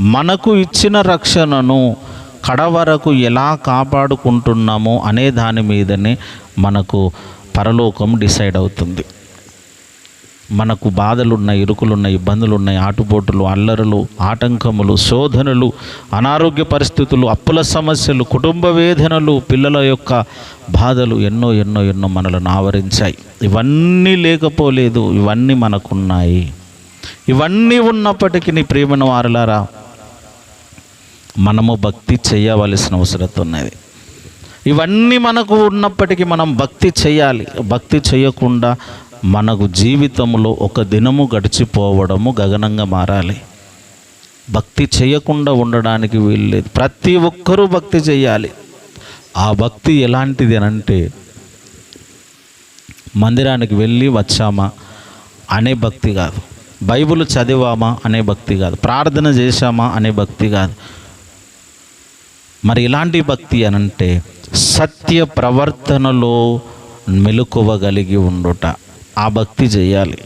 మనకు ఇచ్చిన రక్షణను కడవరకు ఎలా కాపాడుకుంటున్నాము అనే దాని మీదనే మనకు పరలోకం డిసైడ్ అవుతుంది. మనకు బాధలున్నాయి ఇరుకులున్నాయి ఇబ్బందులున్నాయి ఆటుపోటులు అల్లరులు ఆటంకములు శోధనలు అనారోగ్య పరిస్థితులు అప్పుల సమస్యలు కుటుంబ వేదనలు పిల్లల యొక్క బాధలు ఎన్నో ఎన్నో ఎన్నో మనలను ఆవరించాయి. ఇవన్నీ లేకపోలేదు ఇవన్నీ మనకున్నాయి. ఇవన్నీ ఉన్నప్పటికీ నీ ప్రేమను వారలారా మనము భక్తి చేయవలసిన అవసరం ఉన్నది ఇవన్నీ మనకు ఉన్నప్పటికీ మనం భక్తి చేయాలి. భక్తి చేయకుండా మనకు జీవితంలో ఒక దినము గడిచిపోవడము గగనంగా మారాలి. భక్తి చేయకుండా ఉండడానికి వీల్లేదు. ప్రతి ఒక్కరూ భక్తి చేయాలి. ఆ భక్తి ఎలాంటిది అని అంటే మందిరానికి వెళ్ళి వచ్చామా అనే భక్తి కాదు. బైబిల్ చదివామా అనే భక్తి కాదు. ప్రార్థన చేశామా అనే భక్తి కాదు. మరి ఇలాంటి భక్తి అనంటే సత్య ప్రవర్తనలో మెలుకువగలిగి ఉండుట. ఆ భక్తి చేయాలి.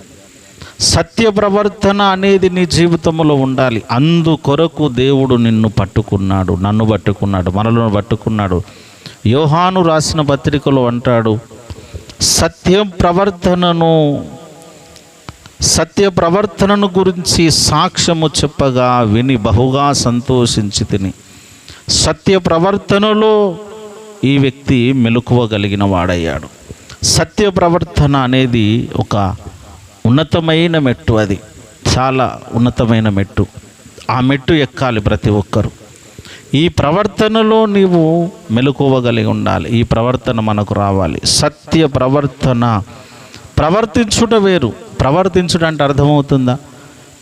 సత్య ప్రవర్తన అనేది నీ జీవితంలో ఉండాలి. అందుకొరకు దేవుడు నిన్ను పట్టుకున్నాడు నన్ను పట్టుకున్నాడు మనలను పట్టుకున్నాడు. యోహాను రాసిన పత్రికలో అంటాడు సత్య ప్రవర్తనను సత్య ప్రవర్తనను గురించి సాక్ష్యము చెప్పగా విని బహుగా సంతోషించి తిని. సత్య ప్రవర్తనలో ఈ వ్యక్తి మెలకువగలిగిన వాడయ్యాడు. సత్య ప్రవర్తన అనేది ఒక ఉన్నతమైన మెట్టు అది. చాలా ఉన్నతమైన మెట్టు. ఆ మెట్టు ఎక్కాలి ప్రతి ఒక్కరు. ఈ ప్రవర్తనలో నీవు మెలకువగలిగి ఉండాలి. ఈ ప్రవర్తన మనకు రావాలి. సత్య ప్రవర్తన. ప్రవర్తించుట వేరు. ప్రవర్తించుట అంటే అర్థమవుతుందా?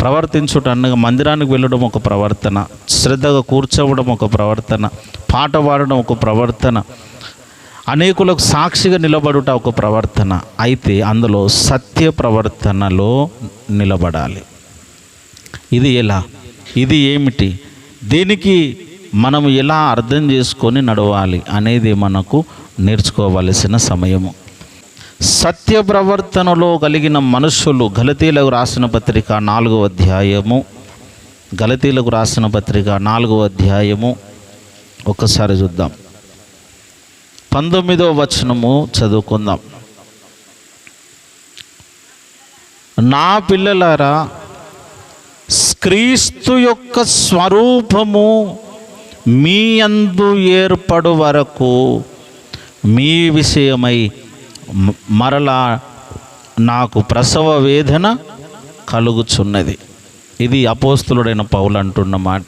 ప్రవర్తించుట అనగా మందిరానికి వెళ్ళడం ఒక ప్రవర్తన శ్రద్ధగా కూర్చోవడం ఒక ప్రవర్తన పాట పాడడం ఒక ప్రవర్తన అనేకులకు సాక్షిగా నిలబడుట ఒక ప్రవర్తన. అయితే అందులో సత్య ప్రవర్తనలో నిలబడాలి. ఇది ఎలా? ఇది ఏమిటి? దీనికి మనం ఎలా అర్థం చేసుకొని నడవాలి అనేది మనకు నేర్చుకోవలసిన సమయము. సత్య ప్రవర్తనలో కలిగిన మనుషులు గలతీలకు రాసిన పత్రిక నాలుగో అధ్యాయము. గలతీలకు రాసిన పత్రిక నాలుగో అధ్యాయము. ఒక్కసారి చూద్దాం. పంతొమ్మిదో వచనము చదువుకుందాం. నా పిల్లలారా క్రీస్తు యొక్క స్వరూపము మీ అందు ఏర్పడు వరకు మీ విషయమై మరలా నాకు ప్రసవ వేదన కలుగుచున్నది. ఇది అపోస్తులుడైన పౌలు అంటున్నమాట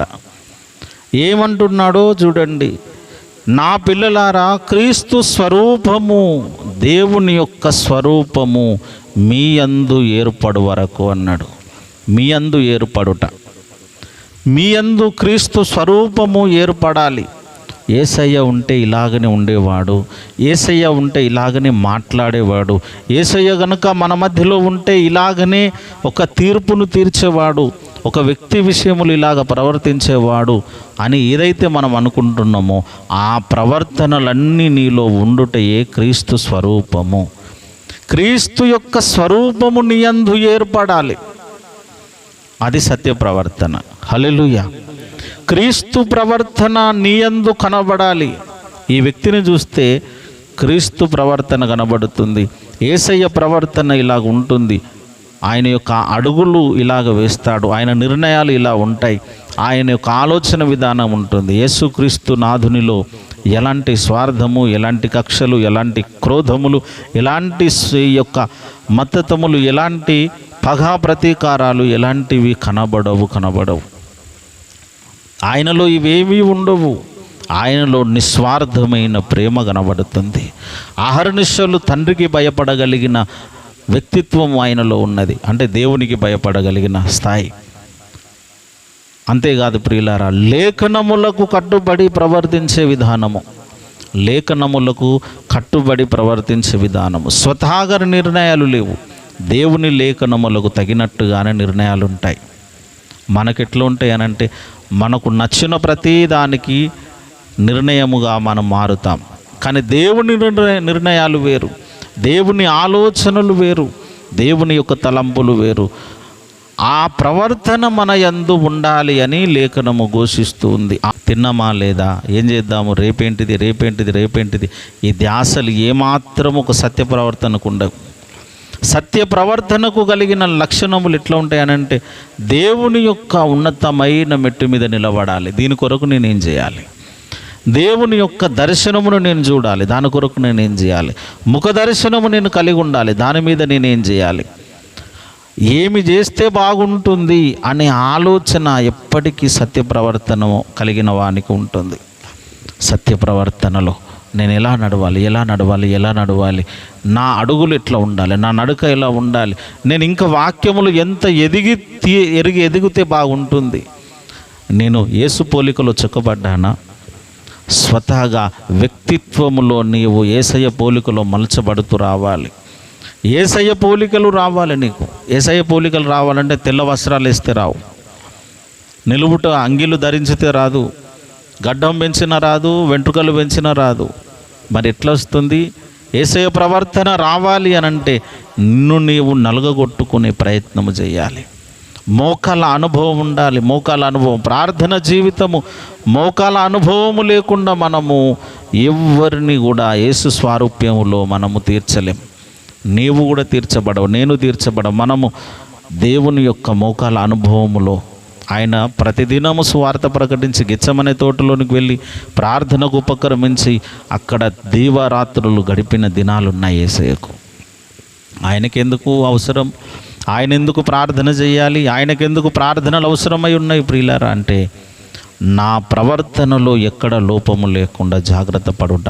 ఏమంటున్నాడో చూడండి. నా పిల్లలారా క్రీస్తు స్వరూపము దేవుని యొక్క స్వరూపము మీ అందు ఏర్పడు వరకు అన్నాడు. మీ అందు ఏర్పడుట. మీ అందు క్రీస్తు స్వరూపము ఏర్పడాలి. ఏసయ్య ఉంటే ఇలాగనే ఉండేవాడు ఏసయ్య ఉంటే ఇలాగనే మాట్లాడేవాడు ఏసయ్య గనుక మన మధ్యలో ఉంటే ఇలాగనే ఒక తీర్పును తీర్చేవాడు ఒక వ్యక్తి విషయములు ఇలాగ ప్రవర్తించేవాడు అని ఏదైతే మనం అనుకుంటున్నామో ఆ ప్రవర్తనలన్నీ నీలో ఉండుటయే క్రీస్తు స్వరూపము. క్రీస్తు యొక్క స్వరూపము నియందు ఏర్పడాలి. అది సత్య ప్రవర్తన. హలెలుయా క్రీస్తు ప్రవర్తన నీయందు కనబడాలి. ఈ వ్యక్తిని చూస్తే క్రీస్తు ప్రవర్తన కనబడుతుంది. ఏసయ్య ప్రవర్తన ఇలాగ ఉంటుంది. ఆయన యొక్క అడుగులు ఇలాగ వేస్తాడు. ఆయన నిర్ణయాలు ఇలా ఉంటాయి. ఆయన యొక్క ఆలోచన విధానం ఉంటుంది. యేసుక్రీస్తు నాథునిలో ఎలాంటి స్వార్థము ఎలాంటి కక్షలు ఎలాంటి క్రోధములు ఎలాంటి యొక్క మద్దతములు ఎలాంటి పగా ప్రతీకారాలు ఎలాంటివి కనబడవు కనబడవు. ఆయనలో ఇవేమీ ఉండవు. ఆయనలో నిస్వార్థమైన ప్రేమ కనబడుతుంది. ఆహర్నిశలు తండ్రికి భయపడగలిగిన వ్యక్తిత్వం ఆయనలో ఉన్నది. అంటే దేవునికి భయపడగలిగిన స్థాయి. అంతేకాదు ప్రియులారా లేఖనములకు కట్టుబడి ప్రవర్తించే విధానము. లేఖనములకు కట్టుబడి ప్రవర్తించే విధానము. స్వతహాగర నిర్ణయాలు లేవు. దేవుని లేఖనములకు తగినట్టుగానే నిర్ణయాలు ఉంటాయి మనకెట్లా ఉంటాయి అని అంటే మనకు నచ్చిన ప్రతి దానికి నిర్ణయముగా మనం మారుతాం. కానీ దేవుని నిర్ణయ నిర్ణయాలు వేరు. దేవుని ఆలోచనలు వేరు. దేవుని యొక్క తలంపులు వేరు. ఆ ప్రవర్తన మన యందు ఉండాలి అని లేఖనము ఘోషిస్తూ ఉంది. తిన్నమా లేదా? ఏం చేద్దాము? రేపేంటిది? రేపేంటిది? రేపేంటిది? ఈ ధ్యాసలు ఏమాత్రం ఒక సత్య ప్రవర్తనకు ఉండవు. సత్య ప్రవర్తనకు కలిగిన లక్షణములు ఎట్లా ఉంటాయనంటే దేవుని యొక్క ఉన్నతమైన మెట్టు మీద నిలబడాలి. దీని కొరకు నేనేం చేయాలి? దేవుని యొక్క దర్శనమును నేను చూడాలి. దాని కొరకు నేనేం చేయాలి? ముఖ దర్శనము నేను కలిగి ఉండాలి. దాని మీద నేనేం చేయాలి? ఏమి చేస్తే బాగుంటుంది అనే ఆలోచన ఎప్పటికీ సత్య ప్రవర్తన కలిగిన వానికి ఉంటుంది. సత్య ప్రవర్తనలో నేను ఎలా నడవాలి ఎలా నడవాలి ఎలా నడవాలి? నా అడుగులు ఎట్లా ఉండాలి నా నడుక ఎలా ఉండాలి? నేను ఇంకా వాక్యములు ఎంత ఎదిగి తీ- ఎరిగి ఎదిగితే బాగుంటుంది. నేను ఏసు పోలికలో చెక్కబడ్డానా? స్వతహాగా వ్యక్తిత్వములో నీవు ఏసయ్య పోలికలో మలచబడుతూ రావాలి. ఏసయ్య పోలికలు రావాలి నీకు. ఏసయ్య పోలికలు రావాలంటే తెల్ల వస్త్రాలు వేస్తే రావు. నిలువుట అంగిలు ధరించితే రాదు. గడ్డం పెంచిన రాదు వెంట్రుకలు పెంచిన రాదు. మరి ఎట్లా వస్తుంది ఏసయ ప్రవర్తన రావాలి అని అంటే నిన్ను నీవు నలుగగొట్టుకునే ప్రయత్నము చేయాలి. మోకాల అనుభవం ఉండాలి మోకాల అనుభవం. ప్రార్థన జీవితము మోకాల అనుభవము లేకుండా మనము ఎవరిని కూడా యేసు స్వారూప్యములో మనము తీర్చలేం. నీవు కూడా తీర్చబడవు నేను తీర్చబడవు. మనము దేవుని యొక్క మోకాల అనుభవములో ఆయన ప్రతిదినము స్వార్థ ప్రకటించి గిచ్చమనే తోటలోనికి వెళ్ళి ప్రార్థనకు ఉపక్రమించి అక్కడ దీవారాత్రులు గడిపిన దినాలు ఉన్నాయి ఏసయ్యకు. ఆయనకెందుకు అవసరం? ఆయన ఎందుకు ప్రార్థన చేయాలి? ఆయనకెందుకు ప్రార్థనలు అవసరమై ఉన్నాయి ప్రియులారా? అంటే నా ప్రవర్తనలో ఎక్కడ లోపము లేకుండా జాగ్రత్త పడుట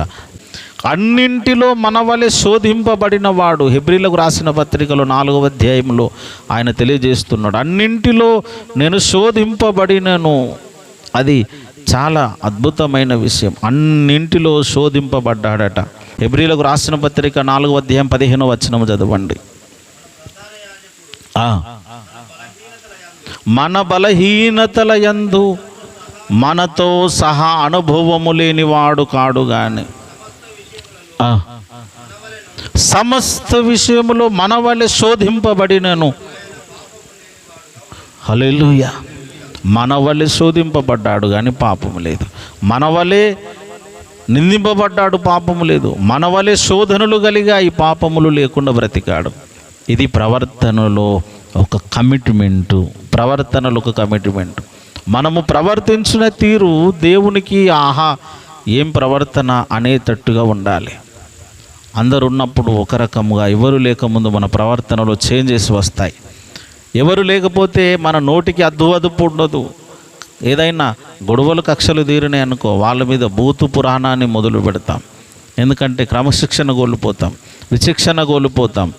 అన్నింటిలో మన వలె శోధింపబడిన వాడు హెబ్రిలకు రాసిన పత్రికలో నాలుగవ అధ్యాయంలో ఆయన తెలియజేస్తున్నాడు. అన్నింటిలో నేను శోధింపబడినను. అది చాలా అద్భుతమైన విషయం. అన్నింటిలో శోధింపబడ్డాడట. హెబ్రిలకు రాసిన పత్రిక నాలుగవ అధ్యాయం పదిహేనో వచనము చదవండి. మన బలహీనతల యందు మనతో సహా అనుభవము లేనివాడు కాడు కానీ సమస్త విషయంలో మన వలె శోధింపబడినను. హల్లెలూయా. మన వలె శోధింపబడ్డాడు కానీ పాపం లేదు. మన వలె నిందింపబడ్డాడు పాపము లేదు. మన వలె శోధనలు కలిగా ఈ పాపములు లేకుండా బ్రతికాడు. ఇది ప్రవర్తనలో ఒక కమిట్మెంటు. ప్రవర్తనలు ఒక కమిట్మెంట్. మనము ప్రవర్తించిన తీరు దేవునికి ఆహా ఏం ప్రవర్తన అనేటట్టుగా ఉండాలి. అందరు ఉన్నప్పుడు ఒక రకముగా ఎవరు లేకముందు మన ప్రవర్తనలో చేంజెస్ వస్తాయి. ఎవరు లేకపోతే మన నోటికి అద్దు అదుపు ఉండదు. ఏదైనా గొడవలు కక్షలు తీరినాయి అనుకో వాళ్ళ మీద బూతు పురాణాన్ని మొదలు పెడతాం. ఎందుకంటే క్రమశిక్షణ కోల్పోతాం విచక్షణ కోల్పోతాం.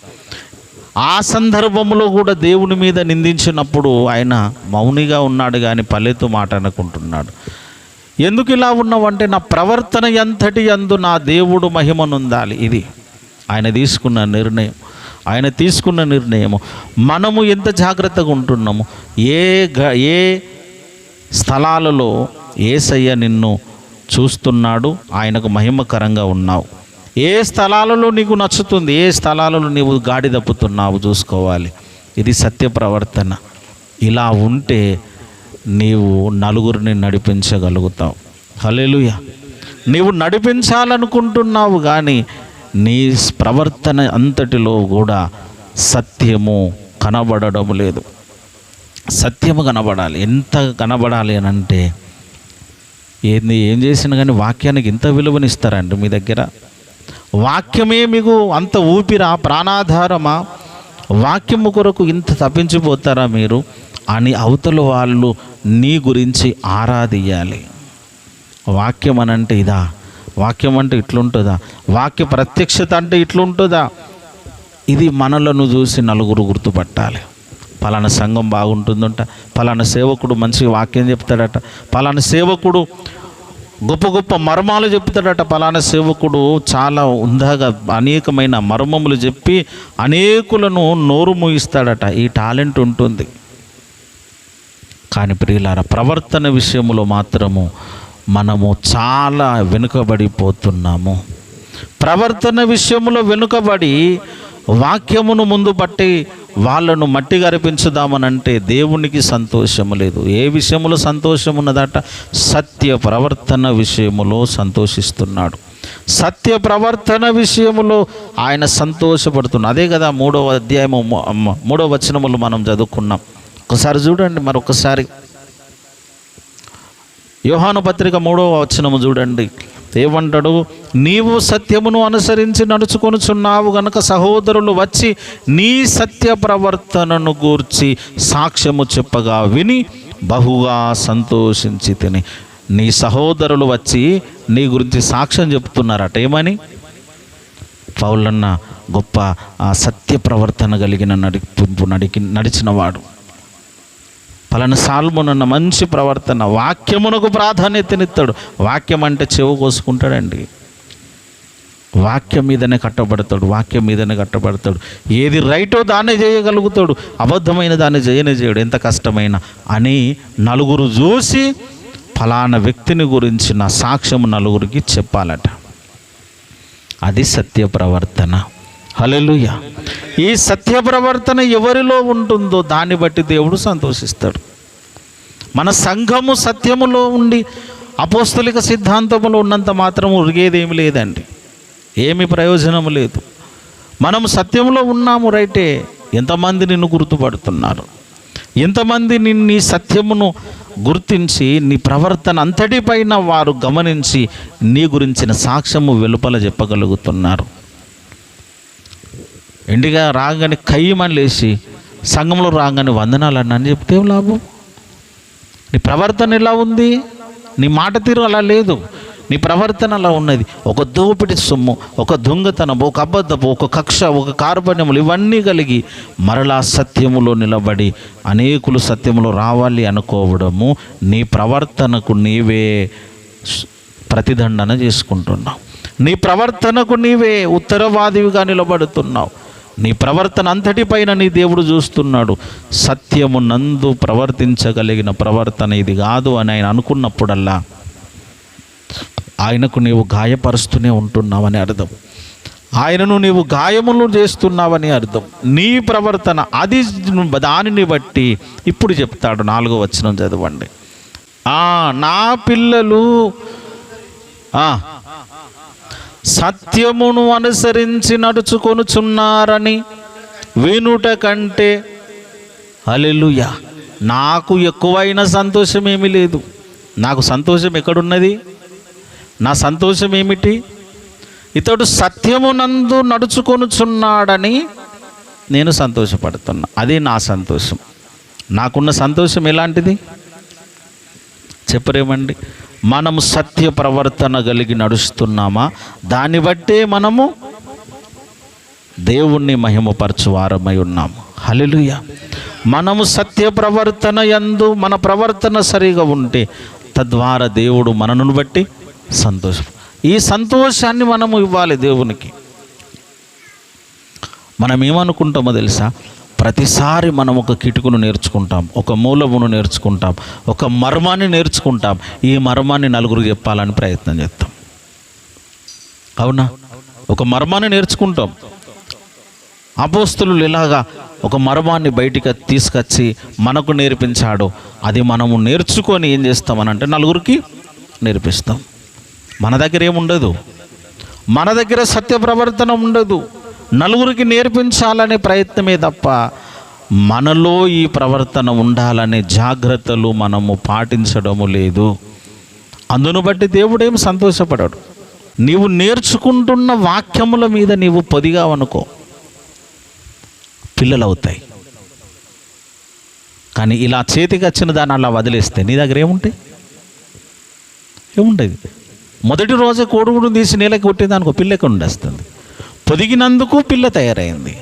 ఆ సందర్భంలో కూడా దేవుని మీద నిందించినప్పుడు ఆయన మౌనిగా ఉన్నాడు కానీ పల్లెతు మాట అనుకుంటున్నాడు. ఎందుకు ఇలా ఉన్నావంటే నా ప్రవర్తన ఎంతటి అందు నా దేవుడు మహిమనుందాలి. ఇది ఆయన తీసుకున్న నిర్ణయం. ఆయన తీసుకున్న నిర్ణయము. మనము ఎంత జాగ్రత్తగా ఉంటున్నాము? ఏ గ ఏ స్థలాలలో ఏసయ్య నిన్ను చూస్తున్నాడు? ఆయనకు మహిమకరంగా ఉన్నావు. ఏ స్థలాలలో నీకు నచ్చుతుంది? ఏ స్థలాలలో నీవు గాడి తప్పుతున్నావు చూసుకోవాలి. ఇది సత్య ప్రవర్తన. ఇలా ఉంటే నీవు నలుగురిని నడిపించగలుగుతావు. హలేలుయ నీవు నడిపించాలనుకుంటున్నావు కానీ నీ ప్రవర్తన అంతటిలో కూడా సత్యము కనబడడం లేదు. సత్యము కనబడాలి. ఎంత కనబడాలి అని అంటే ఏంది ఏం చేసినా కానీ వాక్యానికి ఇంత విలువనిస్తారండి మీ దగ్గర? వాక్యమే మీకు అంత ఊపిరా ప్రాణాధారమా? వాక్యము కొరకు ఇంత తప్పించిపోతారా మీరు? అని అవతల వాళ్ళు నీ గురించి ఆరాధియాలి వాక్యం అని అంటే ఇదా? వాక్యం అంటే ఇట్లుంటుందా? వాక్య ప్రత్యక్షత అంటే ఇట్లుంటుందా? ఇది మనలను చూసి నలుగురు గుర్తుపట్టాలి. పలానా సంఘం బాగుంటుందంట పలానా సేవకుడు మంచి వాక్యం చెప్తాడట పలానా సేవకుడు గొప్ప గొప్ప మర్మాలు చెప్తాడట పలానా సేవకుడు చాలా ఉందాగా అనేకమైన మర్మములు చెప్పి అనేకులను నోరు మూయిస్తాడట. ఈ టాలెంట్ ఉంటుంది. కానీ ప్రియులార ప్రవర్తన విషయంలో మాత్రము మనము చాలా వెనుకబడిపోతున్నాము. ప్రవర్తన విషయంలో వెనుకబడి వాక్యమును ముందు పట్టి వాళ్ళను మట్టి గరిపించుదామనంటే దేవునికి సంతోషము లేదు. ఏ విషయంలో సంతోషం ఉన్నదట? సత్య ప్రవర్తన విషయములో సంతోషిస్తున్నాడు. సత్య ప్రవర్తన విషయములో ఆయన సంతోషపడుతున్నాడు. అదే కదా మూడవ అధ్యాయము మూడవ వచనములు మనం చదువుకున్నాం. ఒకసారి చూడండి మరొకసారి. యోహాను పత్రిక మూడవ వచనము చూడండి. ఏమంటాడు? నీవు సత్యమును అనుసరించి నడుచుకొనుచున్నావు గనక సహోదరులు వచ్చి నీ సత్య ప్రవర్తనను గూర్చి సాక్ష్యము చెప్పగా విని బహుగా సంతోషించి తిని. నీ సహోదరులు వచ్చి నీ గురించి సాక్ష్యం చెప్తున్నారట. ఏమని? పౌలన్న గొప్ప ఆ సత్య ప్రవర్తన కలిగిన నడిపింపు నడికి నడిచినవాడు. పలానా సాల్మునన్న మంచి ప్రవర్తన వాక్యమునకు ప్రాధాన్యతనిస్తాడు. వాక్యం అంటే చెవు కోసుకుంటాడండి. వాక్యం మీదనే కట్టబడతాడు వాక్యం మీదనే కట్టబడతాడు. ఏది రైటో దాన్ని చేయగలుగుతాడు అబద్ధమైన దాన్ని చేయనే చేయడు. ఎంత కష్టమైన అని నలుగురు చూసి ఫలానా వ్యక్తిని గురించి నా సాక్ష్యం నలుగురికి చెప్పాలట. అది సత్య ప్రవర్తన. హల్లెలూయ. ఈ సత్య ప్రవర్తన ఎవరిలో ఉంటుందో దాన్ని బట్టి దేవుడు సంతోషిస్తాడు. మన సంఘము సత్యములో ఉండి అపోస్తలిక సిద్ధాంతములో ఉన్నంత మాత్రం ఉరిగేదేమి లేదండి. ఏమి ప్రయోజనం లేదు. మనం సత్యంలో ఉన్నాము రైటే ఎంతమంది నిన్ను గుర్తుపడుతున్నారు? ఎంతమంది నిన్ను నీ సత్యమును గుర్తించి నీ ప్రవర్తన అంతటిపైన వారు గమనించి నీ గురించిన సాక్ష్యము వెలుపల చెప్పగలుగుతున్నారు? ఎండిగా రాగానే కయ్యమని లేచి సంఘంలో రాగానే వందనాలన్నా అని చెప్తే లాభం? నీ ప్రవర్తన ఎలా ఉంది? నీ మాట తీరు అలా లేదు. నీ ప్రవర్తన అలా ఉన్నది. ఒక దోపిడి సొమ్ము ఒక దొంగతనము ఒక అబద్ధపు ఒక కక్ష ఒక కార్పణ్యములు ఇవన్నీ కలిగి మరలా సత్యములో నిలబడి అనేకులు సత్యములో రావాలి అనుకోవడము నీ ప్రవర్తనకు నీవే ప్రతిదండన చేసుకుంటున్నావు. నీ ప్రవర్తనకు నీవే ఉత్తరవాదివిగా నిలబడుతున్నావు. నీ ప్రవర్తన అంతటిపైన నీ దేవుడు చూస్తున్నాడు. సత్యము నందు ప్రవర్తించగలిగిన ప్రవర్తన ఇది కాదు అని ఆయన అనుకున్నప్పుడల్లా ఆయనకు నీవు గాయపరుస్తూనే ఉంటున్నావని అర్థం. ఆయనను నీవు గాయములు చేస్తున్నావని అర్థం. నీ ప్రవర్తన అది దానిని బట్టి ఇప్పుడు చెప్తాడు నాలుగో వచనం చదవండి. నా పిల్లలు సత్యమును అనుసరించి నడుచుకొనుచున్నారని వినుట కంటే అలెలుయా నాకు ఎక్కువైన సంతోషం ఏమీ లేదు. నాకు సంతోషం ఎక్కడున్నది? నా సంతోషం ఏమిటి ఇతడు సత్యమునందు నడుచుకొనుచున్నాడని నేను సంతోషపడుతున్నా. అది నా సంతోషం. నాకున్న సంతోషం ఎలాంటిది? చెప్పరేమండి. మనము సత్య ప్రవర్తన కలిగి నడుస్తున్నామా? దాన్ని బట్టే మనము దేవుణ్ణి మహిమపరచు వారమై ఉన్నాము హల్లెలూయ. మనము సత్య ప్రవర్తన యందు మన ప్రవర్తన సరిగా ఉంటే తద్వారా దేవుడు మనను బట్టి సంతోషం. ఈ సంతోషాన్ని మనము ఇవ్వాలి దేవునికి. మనం ఏమనుకుంటామో తెలుసా? ప్రతిసారి మనం ఒక కిటుకును నేర్చుకుంటాం ఒక మూలమును నేర్చుకుంటాం ఒక మర్మాన్ని నేర్చుకుంటాం. ఈ మర్మాన్ని నలుగురు చెప్పాలని ప్రయత్నం చేస్తాం. అవునా? ఒక మర్మాన్ని నేర్చుకుంటాం. అపోస్తులు ఇలాగా ఒక మర్మాన్ని బయటికి తీసుకొచ్చి మనకు నేర్పించాడు. అది మనము నేర్చుకొని ఏం చేస్తామనంటే నలుగురికి నేర్పిస్తాం. మన దగ్గర ఏముండదు? మన దగ్గర సత్య ప్రవర్తన ఉండదు. నలుగురికి నేర్పించాలనే ప్రయత్నమే తప్ప మనలో ఈ ప్రవర్తన ఉండాలనే జాగ్రత్తలు మనము పాటించడము లేదు. అందును బట్టి దేవుడేం సంతోషపడాడు. నీవు నేర్చుకుంటున్న వాక్యముల మీద నీవు పొదిగావనుకో. పిల్లలు అవుతాయి కానీ ఇలా చేతికి వచ్చిన దాన్ని అలా వదిలేస్తే నీ దగ్గర ఏముంటాయి? ఏముండేది? మొదటి రోజే కోడుగుడు తీసి నేలకి కొట్టేదానికి పిల్లకి ఉండేస్తుంది. పొదిగినందుకు పిల్ల తయారైంది.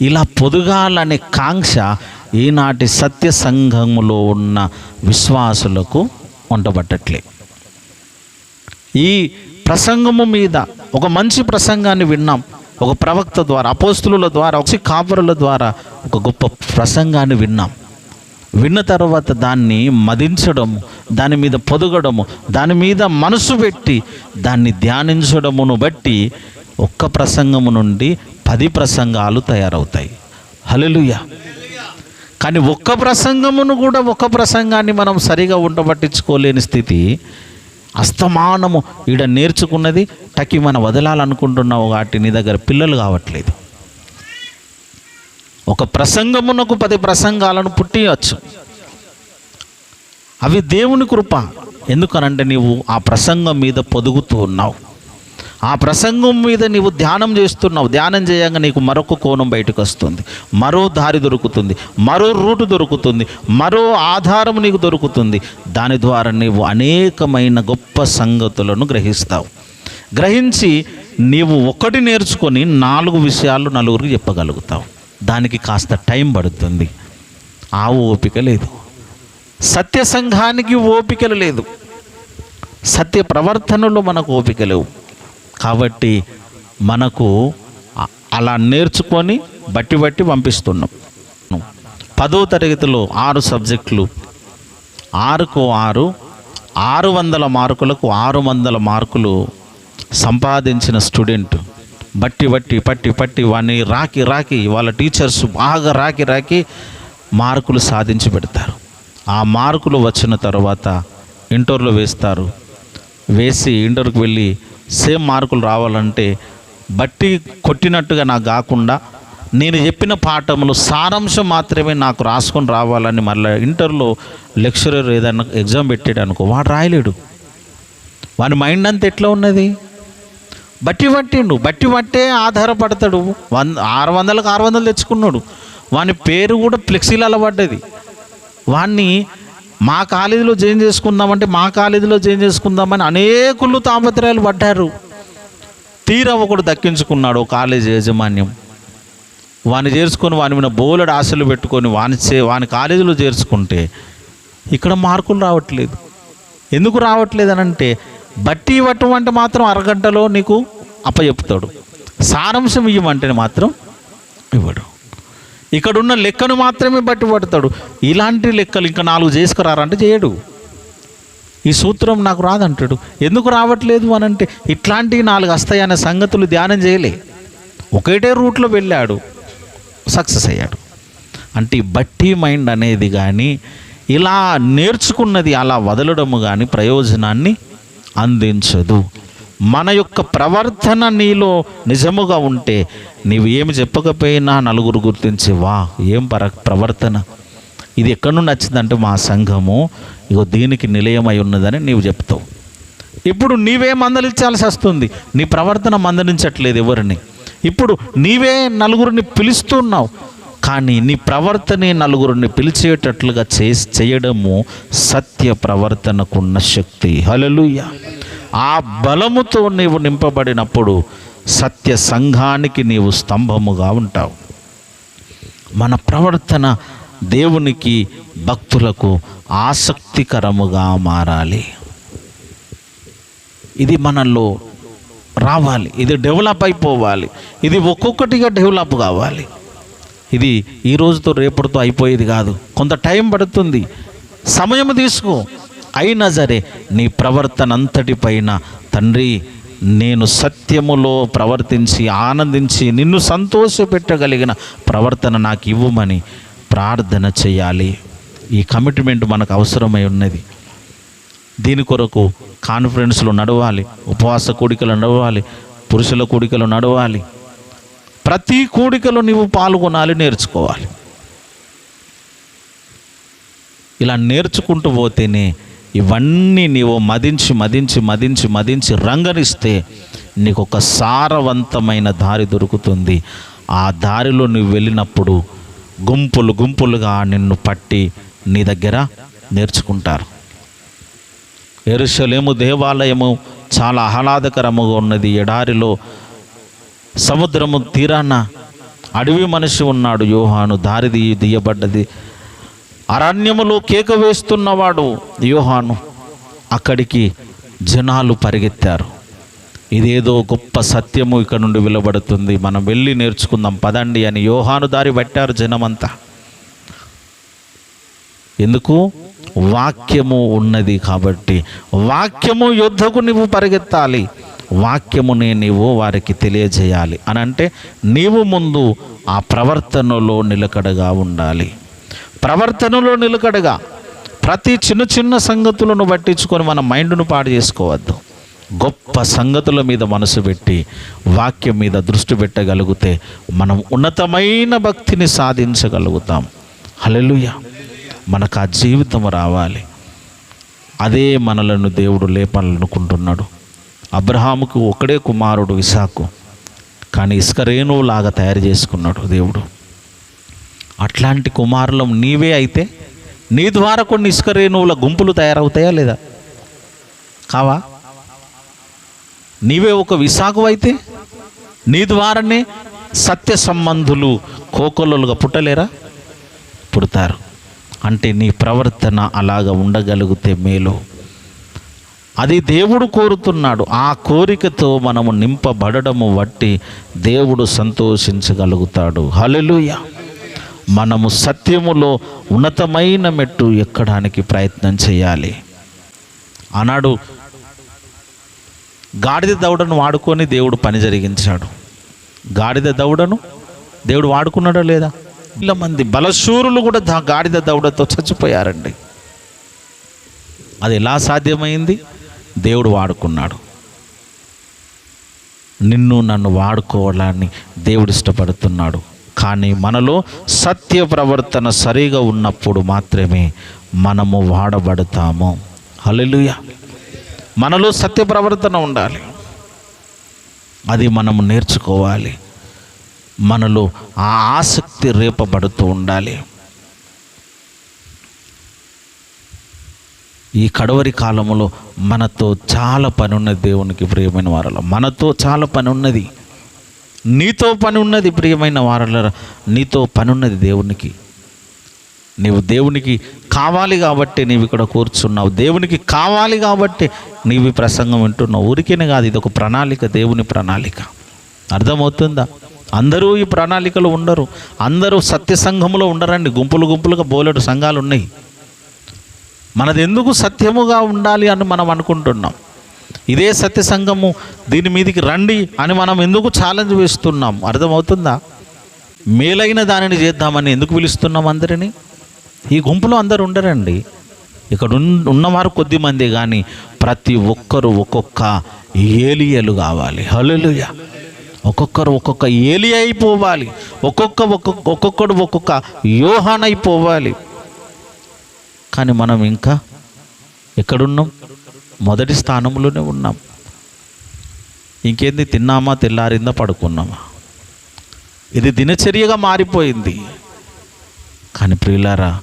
ఇలా పొదుగాలనే కాంక్ష ఈనాటి సత్య సంఘములో ఉన్న విశ్వాసులకు వంటబట్టట్లే ఈ ప్రసంగము మీద ఒక మంచి ప్రసంగాన్ని విన్నాం. ఒక ప్రవక్త ద్వారా అపోస్తుల ద్వారా ఒక కాపురుల ద్వారా ఒక గొప్ప ప్రసంగాన్ని విన్నాం. విన్న తర్వాత దాన్ని మదించడము దాని మీద పొదగడము దాని మీద మనసు పెట్టి దాన్ని ధ్యానించడమును బట్టి ఒక్క ప్రసంగము నుండి పది ప్రసంగాలు తయారవుతాయి. హల్లెలూయా. కానీ ఒక్క ప్రసంగమును కూడా ఒక్క ప్రసంగాన్ని మనం సరిగా ఉండబట్టించుకోలేని స్థితి. అస్తమానము ఈడ నేర్చుకున్నది టకి మనం వదలాలనుకుంటున్నావు కాబట్టి నీ దగ్గర పిల్లలు కావట్లేదు. ఒక ప్రసంగమునకు పది ప్రసంగాలను పుట్టియచ్చు. అవి దేవుని కృప. ఎందుకనంటే నీవు ఆ ప్రసంగం మీద పొదుగుతూ ఉన్నావు. ఆ ప్రసంగం మీద నీవు ధ్యానం చేస్తున్నావు. ధ్యానం చేయంగా నీకు మరొక కోణం బయటకు వస్తుంది. మరో దారి దొరుకుతుంది. మరో రూటు దొరుకుతుంది. మరో ఆధారం నీకు దొరుకుతుంది. దాని ద్వారా నీవు అనేకమైన గొప్ప సంగతులను గ్రహిస్తావు. గ్రహించి నీవు ఒకటి నేర్చుకొని నాలుగు విషయాలు నలుగురికి చెప్పగలుగుతావు. దానికి కాస్త టైం పడుతుంది. ఆ ఓపిక లేదు. సత్య సంఘానికి ఓపికలు లేదు. సత్య ప్రవర్తనలో మనకు ఓపిక లేవు. కాబట్టి మనకు అలా నేర్చుకొని బట్టి బట్టి పంపిస్తున్నాం. పదో తరగతిలో ఆరు సబ్జెక్టులు. ఆరుకు ఆరు ఆరు వందల మార్కులకు ఆరు వందల మార్కులు సంపాదించిన స్టూడెంట్. బట్టి బట్టి పట్టి పట్టి వాడిని రాకి రాకి వాళ్ళ టీచర్స్ బాగా రాకి రాకి మార్కులు సాధించి పెడతారు. ఆ మార్కులు వచ్చిన తర్వాత ఇంటర్లో వేస్తారు. వేసి ఇంటర్కి వెళ్ళి సేమ్ మార్కులు రావాలంటే బట్టి కొట్టినట్టుగా నాకు కాకుండా నేను చెప్పిన పాఠములు సారాంశం మాత్రమే నాకు రాసుకొని రావాలని మళ్ళీ ఇంటర్లో లెక్చరర్ ఏదైనా ఎగ్జామ్ పెట్టాడు అనుకో వాడు రాయలేడు. వాని మైండ్ అంతా ఎట్లా ఉన్నది? బట్టి పట్టిండు బట్టి పట్టే ఆధారపడతాడు. వంద ఆరు వందలకు ఆరు వందలు తెచ్చుకున్నాడు. వాని పేరు కూడా ఫ్లెక్సీలలో పడ్డది. వాణ్ణి మా కాలేజీలో జాయిన్ చేసుకుందామంటే మా కాలేజీలో జాయిన్ చేసుకుందామని అనేకులు తాపత్రయాలు పడ్డారు. తీరా ఒకడు దక్కించుకున్నాడు కాలేజీ యాజమాన్యం. వాని చేర్చుకొని వాని మీద బోలెడు ఆశలు పెట్టుకొని వాని చే వాని కాలేజీలో చేర్చుకుంటే ఇక్కడ మార్కులు రావట్లేదు. ఎందుకు రావట్లేదు అని అంటే బట్టి ఇవ్వటం అంటే మాత్రం అరగంటలో నీకు అప్పచెప్తాడు. సారాంశం ఇవ్వమంటే మాత్రం ఇవ్వడు. ఇక్కడున్న లెక్కను మాత్రమే బట్టి పడతాడు. ఇలాంటి లెక్కలు ఇంకా నాలుగు చేసుకురారంటే చేయడు. ఈ సూత్రం నాకు రాదంటాడు. ఎందుకు రావట్లేదు అని అంటే ఇట్లాంటి నాలుగు వస్తాయనే సంగతులు ధ్యానం చేయలే. ఒకటే రూట్లో వెళ్ళాడు. సక్సెస్ అయ్యాడు. అంటే ఈ బట్టి మైండ్ అనేది కానీ ఇలా నేర్చుకున్నది అలా వదలడము కానీ ప్రయోజనాన్ని అందించదు. మన యొక్క ప్రవర్తన నీలో నిజముగా ఉంటే నీవు ఏమి చెప్పకపోయినా నలుగురు గుర్తించి వా ఏం పర ప్రవర్తన? ఇది ఎక్కడి నుండి వచ్చిందంటే మా సంఘము. ఇగో దీనికి నిలయమై ఉన్నదని నీవు చెప్తావు. ఇప్పుడు నీవే మందలించాల్సి వస్తుంది. నీ ప్రవర్తన మందలించట్లేదు ఎవరిని. ఇప్పుడు నీవే నలుగురిని పిలుస్తున్నావు. కానీ నీ ప్రవర్తనే నలుగురిని పిలిచేటట్లుగా చే చేయడము సత్య ప్రవర్తనకున్న శక్తి. హలలుయ ఆ బలముతో నీవు నింపబడినప్పుడు సత్య సంఘానికి నీవు స్తంభముగా ఉంటావు. మన ప్రవర్తన దేవునికి భక్తులకు ఆసక్తికరముగా మారాలి. ఇది మనలో రావాలి. ఇది డెవలప్ అయిపోవాలి. ఇది ఒక్కొక్కటిగా డెవలప్ కావాలి. ఇది ఈ రోజుతో రేపటితో అయిపోయేది కాదు. కొంత టైం పడుతుంది. సమయం తీసుకో. అయినా సరే నీ ప్రవర్తన అంతటిపైన తండ్రి నేను సత్యములో ప్రవర్తించి ఆనందించి నిన్ను సంతోషపెట్టగలిగిన ప్రవర్తన నాకు ఇవ్వమని ప్రార్థన చేయాలి. ఈ కమిట్మెంట్ మనకు అవసరమై ఉన్నది. దీని కొరకు కాన్ఫరెన్స్లు నడవాలి ఉపవాస కోడికలు నడవాలి పురుషుల కోడికలు నడవాలి. ప్రతి కూడికలో నీవు పాల్గొనాలి నేర్చుకోవాలి. ఇలా నేర్చుకుంటూ పోతేనే ఇవన్నీ నీవు మదించి మదించి మదించి మదించి రంగనిస్తే నీకు ఒక సారవంతమైన దారి దొరుకుతుంది. ఆ దారిలో నువ్వు వెళ్ళినప్పుడు గుంపులు గుంపులుగా నిన్ను పట్టి నీ దగ్గర నేర్చుకుంటారు. ఎరుసలేము దేవాలయము చాలా ఆహ్లాదకరముగా ఉన్నది. ఎడారిలో సముద్రము తీరాన అడవి మనిషి ఉన్నాడు యోహాను. దారి దీ- అరణ్యములో కేక వేస్తున్నవాడు యోహాను. అక్కడికి జనాలు పరిగెత్తారు. ఇదేదో గొప్ప సత్యము ఇక్కడ నుండి వెలువడుతుంది. మనం వెళ్ళి నేర్చుకుందాం. పదండి అని యోహాను దారి పట్టారు జనమంతా. ఎందుకు? వాక్యము ఉన్నది కాబట్టి. వాక్యము యుద్ధకు నువ్వు పరిగెత్తాలి. వాక్యమునే నీవు వారికి తెలియజేయాలి. అని అంటే నీవు ముందు ఆ ప్రవర్తనలో నిలకడగా ఉండాలి. ప్రవర్తనలో నిలకడగా ప్రతి చిన్న చిన్న సంగతులను పట్టించుకొని మన మైండ్ను పాడు చేసుకోవద్దు. గొప్ప సంగతుల మీద మనసు పెట్టి వాక్యం మీద దృష్టి పెట్టగలిగితే మనం ఉన్నతమైన భక్తిని సాధించగలుగుతాం. హలలుయ మనకు ఆ జీవితం రావాలి. అదే మనలను దేవుడు లేపాలనుకుంటున్నాడు. అబ్రహాముకు ఒకడే కుమారుడు ఇసాకు. కానీ ఇసుక రేణువులాగా తయారు చేసుకున్నాడు దేవుడు. అట్లాంటి కుమారులం నీవే అయితే నీ ద్వారా కొన్ని ఇసుకరేణువుల గుంపులు తయారవుతాయా లేదా? కావా? నీవే ఒక విశాఖ అయితే నీ ద్వారానే సత్య సంబంధులు కోకొల్లలుగా పుట్టలేరా? పుడతారు. అంటే నీ ప్రవర్తన అలాగ ఉండగలిగితే మేలు. అది దేవుడు కోరుతున్నాడు. ఆ కోరికతో మనము నింపబడడము బట్టి దేవుడు సంతోషించగలుగుతాడు. హలెలుయా మనము సత్యములో ఉన్నతమైన మెట్టు ఎక్కడానికి ప్రయత్నం చేయాలి. ఆనాడు గాడిద దౌడను వాడుకొని దేవుడు పని జరిగించాడు. గాడిద దౌడను దేవుడు వాడుకున్నాడో లేదా? ఇలా మంది బలశూరులు కూడా దా- గాడిద దౌడతో చచ్చిపోయారండి. అది ఎలా సాధ్యమైంది? దేవుడు వాడుకున్నాడు. నిన్ను నన్ను వాడుకోవడాన్ని దేవుడు ఇష్టపడుతున్నాడు. కానీ మనలో సత్య ప్రవర్తన సరిగా ఉన్నప్పుడు మాత్రమే మనము వాడబడతాము. హల్లెలూయ. మనలో సత్య ప్రవర్తన ఉండాలి. అది మనము నేర్చుకోవాలి. మనలో ఆ ఆసక్తి రేపబడుతూ ఉండాలి. ఈ కడవరి కాలంలో మనతో చాలా పని ఉన్నది దేవునికి ప్రియమైన వారలో. మనతో చాలా పని ఉన్నది. నీతో పని ఉన్నది ప్రియమైన వారలరా నీతో పని ఉన్నది దేవునికి. నీవు దేవునికి కావాలి కాబట్టి నీవు ఇక్కడ కూర్చున్నావు. దేవునికి కావాలి కాబట్టి నీవు ఈ ప్రసంగం వింటున్నావు. ఊరికేనే కాదు ఇది ఒక ప్రణాళిక దేవుని ప్రణాళిక. అర్థమవుతుందా? అందరూ ఈ ప్రణాళికలు ఉండరు. అందరూ సత్య సంఘములో ఉండరండి. గుంపులు గుంపులుగా బోలెడు సంఘాలు ఉన్నాయి మనది ఎందుకు సత్యముగా ఉండాలి అని మనం అనుకుంటున్నాం? ఇదే సత్య సంఘము దీని మీదికి రండి అని మనం ఎందుకు ఛాలెంజ్ వేస్తున్నాం? అర్థమవుతుందా? మేలైన దానిని చేద్దామని ఎందుకు పిలుస్తున్నాం అందరినీ? ఈ గుంపులో అందరు ఉండరండి. ఇక్కడ ఉన్నవారు కొద్ది మంది కానీ ప్రతి ఒక్కరు ఒక్కొక్క ఏలియలు కావాలి. హలులుయ ఒక్కొక్కరు ఒక్కొక్క ఏలి అయిపోవాలి. ఒక్కొక్క ఒక్కొక్క ఒక్కొక్కడు ఒక్కొక్క యోహాన్ అయిపోవాలి కానీ మనం ఇంకా ఎక్కడున్నాం? మొదటి స్థానంలోనే ఉన్నాం. ఇంకేంది తిన్నామా తెల్లారిందా పడుకున్నామా? ఇది దినచర్యగా మారిపోయింది. కానీ ప్రియులారా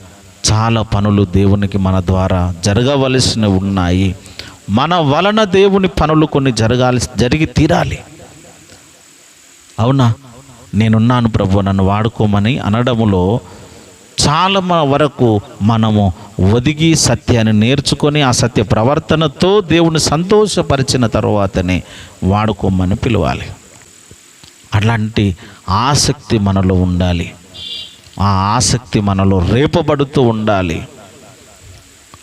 చాలా పనులు దేవునికి మన ద్వారా జరగవలసినవి ఉన్నాయి. మన వలన దేవుని పనులు కొన్ని జరగాలి జరిగి తీరాలి. అవునా? నేనున్నాను ప్రభు నన్ను వాడుకోమని అనడములో చాలా మ- వరకు మనము ఒదిగి సత్యాన్ని నేర్చుకొని ఆ సత్య ప్రవర్తనతో దేవుని సంతోషపరిచిన తరువాతనే వాడుకోమని పిలవాలి. అలాంటి ఆసక్తి మనలో ఉండాలి. ఆ ఆసక్తి మనలో రేపబడుతూ ఉండాలి.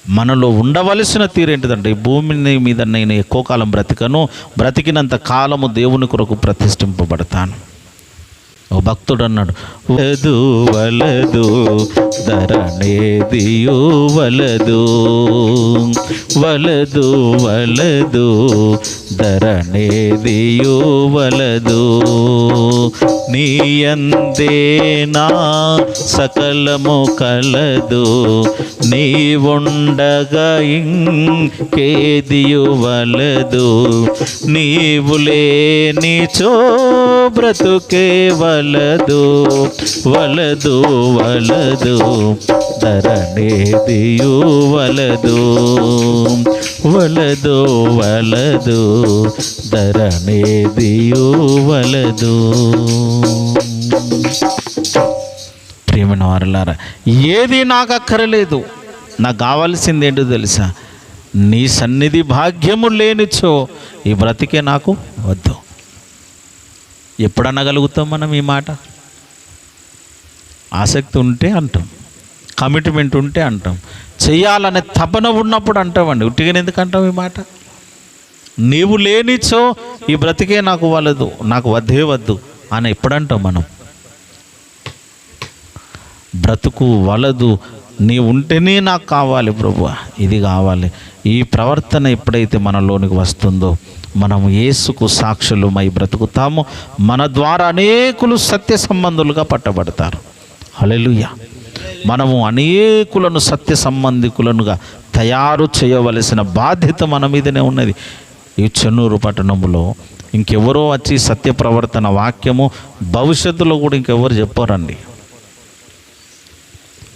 మనలో ఉండవలసిన తీరేంటిదంటే ఈ భూమిని మీద నేను ఎక్కువ కాలం బ్రతికను బ్రతికినంత కాలము దేవుని కొరకు ప్రతిష్ఠింపబడతాను. ఓ భక్తుడు అన్నాడు. వలదు వలదు ధరణేది వలదు. వలదు వలదు ధరణేదియో వలదు. నీయందే నా సకలము కలదు. నీవుండగా ఇంకేదియు వలదు. నీవు లేనిచో బ్రతుకే వలదు. వలదు వలదు. ధరణేదియు వలదు. వలదు వలదు ధరణేదియు వలదు. ప్రేమన వారలారా ఏది నాకు అక్కరలేదు. నాకు కావాల్సింది ఏంటో తెలుసా? నీ సన్నిధి భాగ్యము లేనిచో ఈ బ్రతికే నాకు వద్దు. ఎప్పుడనగలుగుతాం మనం ఈ మాట? ఆసక్తి ఉంటే అంటాం. కమిట్మెంట్ ఉంటే అంటాం. చేయాలనే తపన ఉన్నప్పుడు అంటామండి. ఉట్టిగా ఎందుకు అంటాం ఈ మాట? నీవు లేనిచో ఈ బ్రతికే నాకు వలదు నాకు వద్దే వద్దు అని ఎప్పుడంటాం మనం? బ్రతుకు వలదు నీ ఉంటేనే నాకు కావాలి ప్రభు ఇది కావాలి. ఈ ప్రవర్తన ఎప్పుడైతే మనలోనికి వస్తుందో మనం యేసుకు సాక్షులమై బ్రతుకుతామో మన ద్వారా అనేకులు సత్య సంబంధులుగా పట్టబడతారు. హల్లెలూయా. మనము అనేకులను సత్య సంబంధికులనుగా తయారు చేయవలసిన బాధ్యత మన మీదనే ఉన్నది. ఈ చెన్నూరు పట్టణంలో ఇంకెవరో వచ్చి సత్య ప్రవర్తన వాక్యము భవిష్యత్తులో కూడా ఇంకెవరు చెప్పారండి.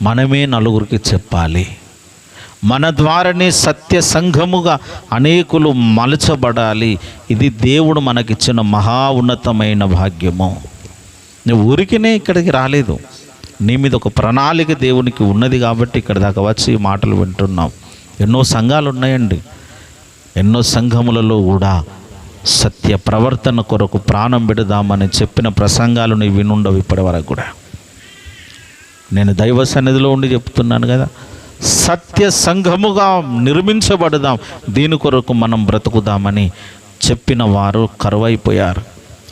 మనమే నలుగురికి చెప్పాలి. మన ద్వారానే సత్య సంఘముగా అనేకులు మలచబడాలి. ఇది దేవుడు మనకిచ్చిన మహా ఉన్నతమైన భాగ్యము. నువ్వు ఊరికినే ఇక్కడికి రాలేదు. నీ మీద ఒక ప్రణాళిక దేవునికి ఉన్నది కాబట్టి ఇక్కడ దాకా వచ్చి ఈ మాటలు వింటున్నాం. ఎన్నో సంఘాలు ఉన్నాయండి ఎన్నో సంఘములలో కూడా సత్య ప్రవర్తన కొరకు ప్రాణం పెడదామని చెప్పిన ప్రసంగాలు నీవు వినుండవు ఇప్పటి వరకు కూడా. నేను దైవ సన్నిధిలో ఉండి చెప్తున్నాను కదా సత్య సంఘముగా నిర్మించబడదాం. దీని కొరకు మనం బ్రతుకుదామని చెప్పిన వారు కరువైపోయారు.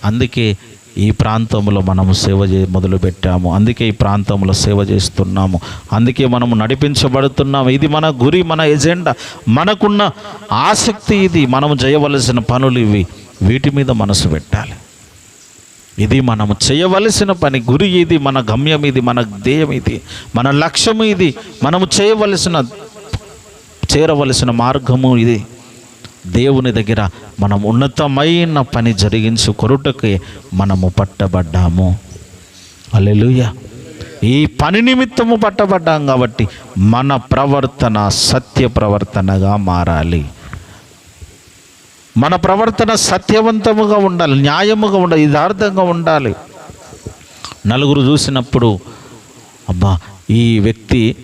అందుకే ఈ ప్రాంతంలో మనము సేవ చే మొదలుపెట్టాము. అందుకే ఈ ప్రాంతంలో సేవ చేస్తున్నాము. అందుకే మనము నడిపించబడుతున్నాము. ఇది మన గురి మన ఎజెండా. మనకున్న ఆసక్తి ఇది. మనము చేయవలసిన పనులు ఇవి. వీటి మీద మనసు పెట్టాలి. ఇది మనము చేయవలసిన పని. గురి ఇది మన గమ్యం ఇది మన ధ్యేయం ఇది మన లక్ష్యం ఇది. మనము చేయవలసిన చేరవలసిన మార్గము ఇది. దేవుని దగ్గర మనం ఉన్నతమైన పని జరిగించు కొరుటకే మనము పట్టబడ్డాము. అల్లెలుయ ఈ పని నిమిత్తము పట్టబడ్డాం కాబట్టి మన ప్రవర్తన సత్య ప్రవర్తనగా మారాలి. మన ప్రవర్తన సత్యవంతముగా ఉండాలి న్యాయముగా ఉండాలి యథార్థంగా ఉండాలి. నలుగురు చూసినప్పుడు అబ్బా ఈ వ్యక్తి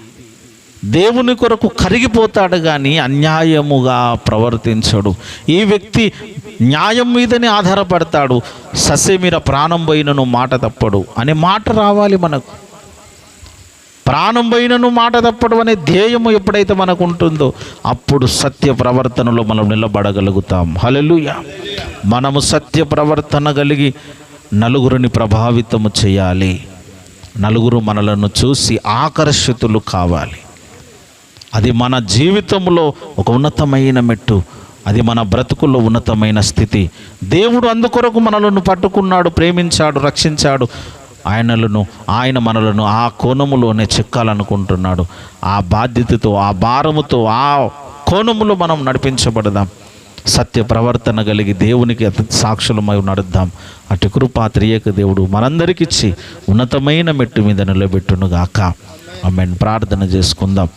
దేవుని కొరకు కరిగిపోతాడు కానీ అన్యాయముగా ప్రవర్తించడు. ఈ వ్యక్తి న్యాయం మీదనే ఆధారపడతాడు. ససేమిర ప్రాణం పోయినను మాట తప్పడు అనే మాట రావాలి మనకు. ప్రాణం పోయినను మాట తప్పడం అనే ధ్యేయము ఎప్పుడైతే మనకు ఉంటుందో అప్పుడు సత్య ప్రవర్తనలో మనం నిలబడగలుగుతాం. హలలుయ మనము సత్య ప్రవర్తన కలిగి నలుగురిని ప్రభావితము చేయాలి. నలుగురు మనలను చూసి ఆకర్షితులు కావాలి. అది మన జీవితంలో ఒక ఉన్నతమైన మెట్టు. అది మన బ్రతుకుల్లో ఉన్నతమైన స్థితి. దేవుడు అందుకొరకు మనలను పట్టుకున్నాడు ప్రేమించాడు రక్షించాడు. ఆయనలను ఆయన మనలను ఆ కోణములోనే చెక్కాలనుకుంటున్నాడు. ఆ బాధ్యతతో ఆ భారముతో ఆ కోణములో మనం నడిపించబడదాం. సత్య ప్రవర్తన కలిగి దేవునికి సాక్షులమై నడుద్దాం. అటు కృపా త్రియక దేవుడు మనందరికిచ్చి ఉన్నతమైన మెట్టు మీద నిలబెట్టునుగాక. ఆమెను. ప్రార్థన చేసుకుందాం.